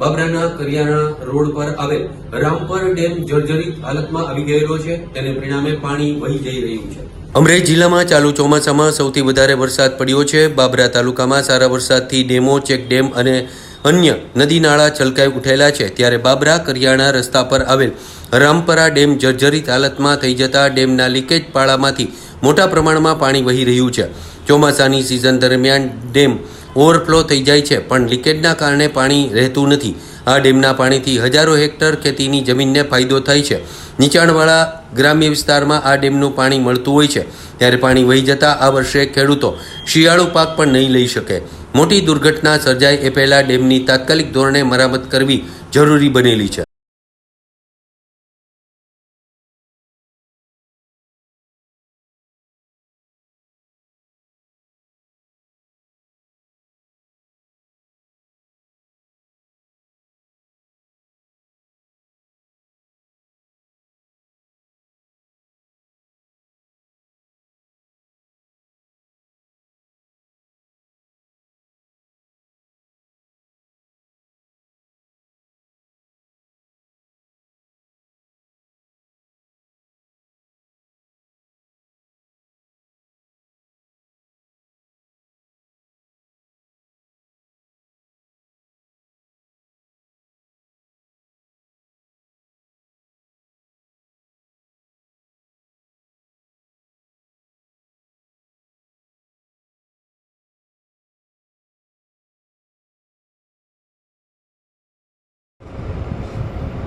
બાબરાના કરિયાણા road પર આવેલ Rampar dam જર્જરિત હાલતમાં આવી ગયેલો છે. તેને પરિણામે પાણી વહી જઈ રહ્યું છે. અમરેલી જિલ્લામાં ચાલુ ચોમાસામાં સૌથી વધારે વરસાદ પડ્યો છે. બાબરા તાલુકામાં સારા વરસાદથી ડેમો, ચેક ડેમ અને અન્ય નદી નાળા છલકાઈ ઉઠેલા છે. ત્યારે બાબરા કરિયાણા રસ્તા પર આવેલ રામપરા ડેમ જર્જરિત હાલતમાં થઈ જતા ડેમના લીકેજ પાળામાંથી મોટા પ્રમાણમાં પાણી વહી રહ્યું છે. ચોમાસાની સિઝન દરમિયાન ડેમ ઓવરફ્લો થઈ જાય છે, પણ લીકેજના કારણે પાણી રહેતું નથી. આ ડેમના પાણીથી હજારો હેક્ટર ખેતીની જમીનને ફાયદો થાય છે. નીચાણવાળા ગ્રામ્ય વિસ્તારમાં આ ડેમનું પાણી મળતું હોય છે. ત્યારે પાણી વહી જતાં આ વર્ષે ખેડૂતો શિયાળુ પાક પણ નહીં લઈ શકે. મોટી દુર્ઘટના સર્જાય એ પહેલાં ડેમની તાત્કાલિક ધોરણે મરામત કરવી જરૂરી બનેલી છે.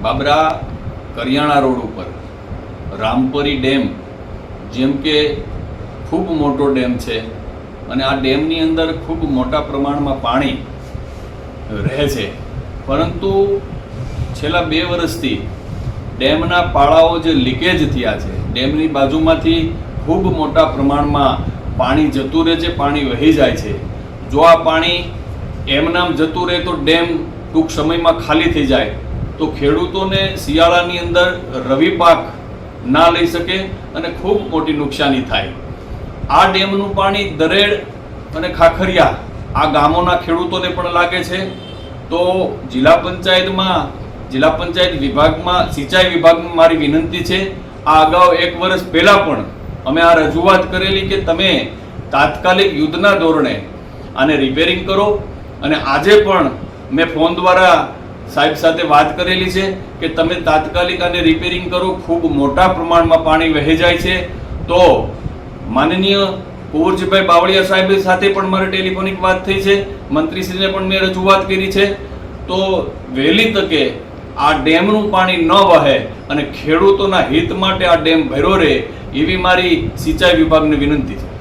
બાબરા કરિયાણા રોડ ઉપર, રામપરી ડેમ, જેમ કે ખૂબ મોટો ડેમ છે અને આ ડેમની અંદર ખૂબ મોટા પ્રમાણમાં પાણી રહે છે. પરંતુ છેલ્લા બે વર્ષથી ડેમના પાળાઓ જે લીકેજ થયા છે, ડેમની બાજુમાંથી ખૂબ મોટા પ્રમાણમાં પાણી જતું રહે છે, પાણી વહી જાય છે. જો આ પાણી એમનામ જતું રહે તો ડેમ ટૂંક સમયમાં ખાલી થઈ જાય. તો ખેડૂતોને શિયાળાની અંદર રવિ પાક ના લઈ શકે અને ખૂબ મોટી નુકસાની થાય. આ ડેમનું પાણી દરેડ અને ખાખરિયા આ ગામોના ખેડૂતોને પણ લાગે છે. તો જિલ્લા પંચાયતમાં, જિલ્લા પંચાયત વિભાગમાં, સિંચાઈ વિભાગમાં મારી વિનંતી છે, આ અગાઉ એક વર્ષ પહેલાં પણ અમે આ રજૂઆત કરેલી કે તમે તાત્કાલિક યુદ્ધના ધોરણે આને રિપેરિંગ કરો અને આજે પણ મેં ફોન દ્વારા સાહેબ સાથે વાત કરેલી છે કે તમે તાત્કાલિક આને રિપેરિંગ કરો, ખૂબ મોટા પ્રમાણમાં પાણી વહી જાય છે. તો માનનીય કુંવરજીભાઈ બાવળિયા સાહેબ સાથે પણ મારે ટેલિફોનિક વાત થઈ છે. મંત્રીશ્રીને પણ મેં રજૂઆત કરી છે. તો વહેલી તકે આ ડેમનું પાણી ન વહે અને ખેડૂતોના હિત માટે આ ડેમ ભર્યો રહે, એવી મારી સિંચાઈ વિભાગને વિનંતી છે.